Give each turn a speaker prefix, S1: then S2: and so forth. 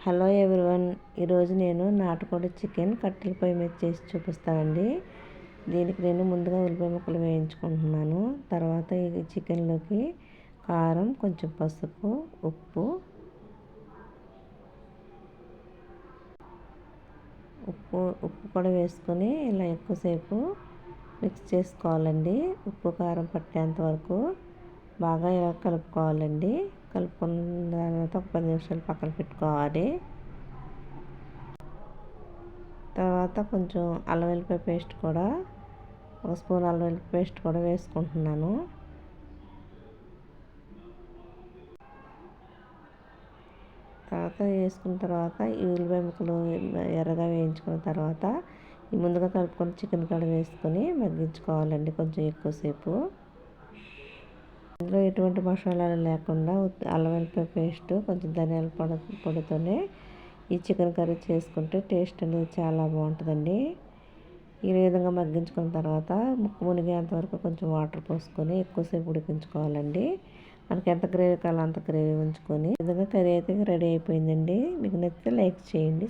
S1: Hello everyone ఈరోజు నేను నాటుకోడి చికెన్ కట్టెల పొయ్యి మీద చేసి చూపిస్తానండి. దీనికి నేను ముందుగా ఉల్లిపాయ ముక్కలు వేయించుకుంటున్నాను. తర్వాత ఈ చికెన్లోకి కారం కొంచెం పసుపు ఉప్పు ఉప్పు ఉప్పు కూడా వేసుకొని ఇలా ఎక్కువసేపు మిక్స్ చేసుకోవాలండి. ఉప్పు కారం పట్టేంత వరకు బాగా ఇలా కలుపుకోవాలండి. కలుపుకున్న తర్వాత ఒక పది నిమిషాలు పక్కన పెట్టుకోవాలి. తర్వాత కొంచెం అల్లం వెల్లిపాయ పేస్ట్ కూడా ఒక స్పూన్ అల్లం వెల్లిపాయ పేస్ట్ కూడా వేసుకుంటున్నాను. తర్వాత వేసుకున్న తర్వాత ఈ ఉల్లిపాయ ముక్కలు ఎర్రగా వేయించుకున్న తర్వాత ఈ ముందుగా కలుపుకొని చికెన్ కూడా వేసుకొని మగ్గించుకోవాలండి కొంచెం ఎక్కువసేపు. అందులో ఎటువంటి మసాలాలు లేకుండా అల్లం వెల్లిపాయ పేస్ట్ కొంచెం ధనియాల పొడి పొడితోనే ఈ చికెన్ కర్రీ చేసుకుంటే టేస్ట్ అనేది చాలా బాగుంటుందండి. ఈ విధంగా మగ్గించుకున్న తర్వాత ముక్కు మునిగేంత వరకు కొంచెం వాటర్ పోసుకొని ఎక్కువసేపు ఉడికించుకోవాలండి. మనకి ఎంత గ్రేవీ కావాలో అంత గ్రేవీ ఉంచుకొని విధంగా కర్రీ అయితే రెడీ అయిపోయిందండి. మీకు నచ్చితే లైక్ చేయండి.